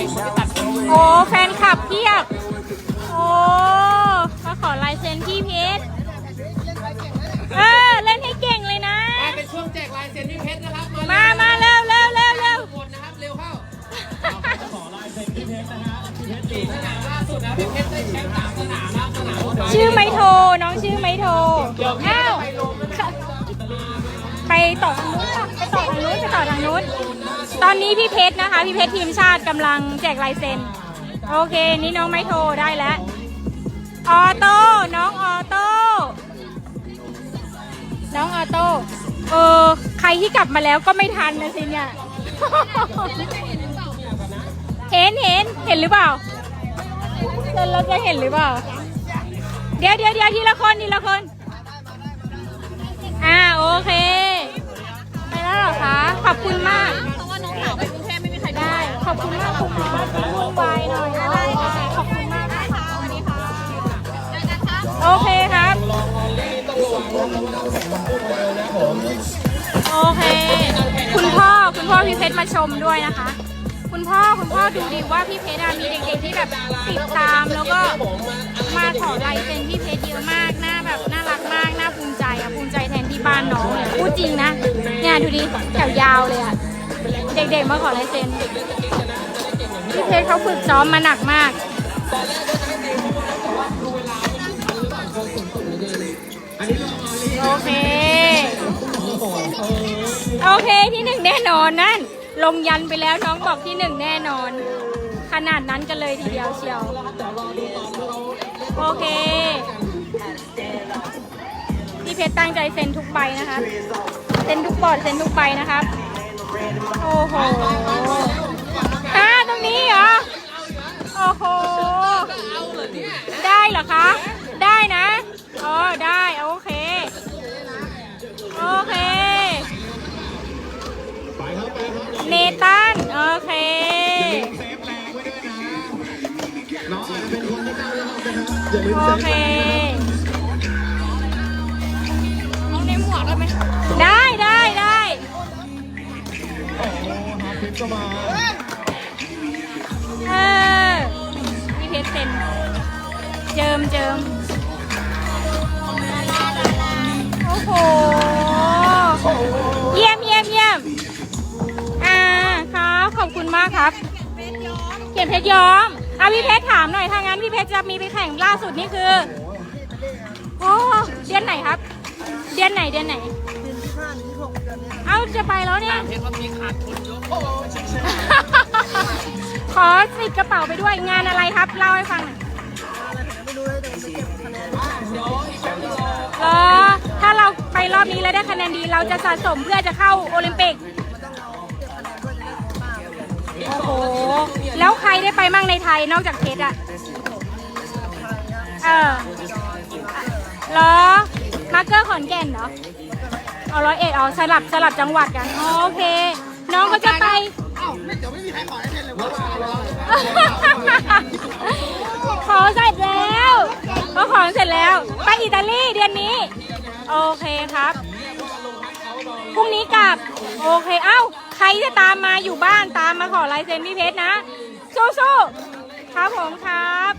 คนที่ตัดผมโอ้แฟนคลับเพียบ โอ้มาขอลายเซ็นพี่เพชรเออเล่นให้เก่งเลยนะ มาเป็นช่วงแจกลายเซ็นพี่เพชรนะครับ มามาเร็วเร็วเร็วเร็วหมดนะครับเร็วเข้าขอลายเซ็นพี่เพชรนะฮะพี่เพชรสี่สนามล่าสุดนะพี่เพชรได้แชมป์สามสนามนะสนามสุดท้ายชื่อไม่โทรน้องชื่อไม่โทรอ้าวไป ต่อทางนู้นค่ะไปต่อทางนู้นไปต่อทางนู้น ตอนนี้พี่เพชรนะคะ พี่เพชรทีมชาติกำลังแจกลายเซ็น โอเค นี่น้องไม่โทรได้แล้ว ออโต้ น้องออโต้ น้องออโต้ เออ ใครที่กลับมาแล้วก็ไม่ทันนะสิเนี่ย เห็นเห็นเห็นหรือเปล่าเดินเราจะเห็นหรือเปล่า เดี๋ยวเดี๋ยวเดี๋ยวทีละคนทีละคน อ่าโอเค โอเค คุณพ่อคุณพ่อพี่เพชรมาชมด้วยนะคะ คุณพ่อคุณพ่อดูดิว่าพี่เพชรอะมีเด็กๆที่แบบติดตามแล้วก็มาขอลายเซ็นพี่เพชรเยอะมากหน้าแบบน่ารักมากน่าภูมิใจอะภูมิใจแทนที่บ้านน้องเลยพูดจริงนะเนี่ยดูดิแถวยาวเลยอะเด็กๆมาขอลายเซ็นพี่เพชรเขาฝึกซ้อมมาหนักมากโอเค เคที่หนึ่งแน่นอนนั่น ลงยันไปแล้วน้องบอกที่หนึ่งแน่นอน ขนาดนั้นกันเลยทีเดียวเชียว โอเค พี่เพชรตั้งใจเซ็นทุกใบนะคะ เซ็นทุกบอร์ดเซ็นทุกใบนะครับ โอ้โหฮ่าตรงนี้เหรอ โอเคน้องในหมวกได้ไหมได้ได้ได้เออพี่เพชรเซ็นเจิมเจิมโอ้โห เยี่ยมเยี่ยมเยี่ยมอ่าครับ ขอบคุณมากครับ เขียนเพชรย้อม อะพี่เพชรถามหน่อยถ้างั้นพี่เพชรจะมีไปแข่งล่าสุดนี่คือโอ้เดือนไหนครับ เดือนไหนเดือนไหนเอาจะไปแล้วเนี่ยเพชรว่ามีขาดทุนเยอะโอ้ขอติดกระเป๋าไปด้วยงานอะไรครับเล่าให้ฟังหน่อยเหรอถ้าเราไปรอบนี้แล้วได้คะแนนดี เราจะสะสมเพื่อจะเข้าโอลิมปิก แล้วใครได้ไปมั่งในไทยนอกจากเพชรอะเออเหรอมาร์เกอร์ขอนแก่นเหรอเอาร้อยเอ็ดเอาสลับสลับจังหวัดกันอ๋อโอเค น้องก็จะไปขอเสร็จแล้วก็ของเสร็จแล้ว ไปอิตาลีเดือนนี้ โอเคครับ พรุ่งนี้กลับ โอเค เอ้า ใครจะตามมาอยู่บ้านตามมาขอลายเซ็นพี่เพชรนะสู้ๆครับผมครับ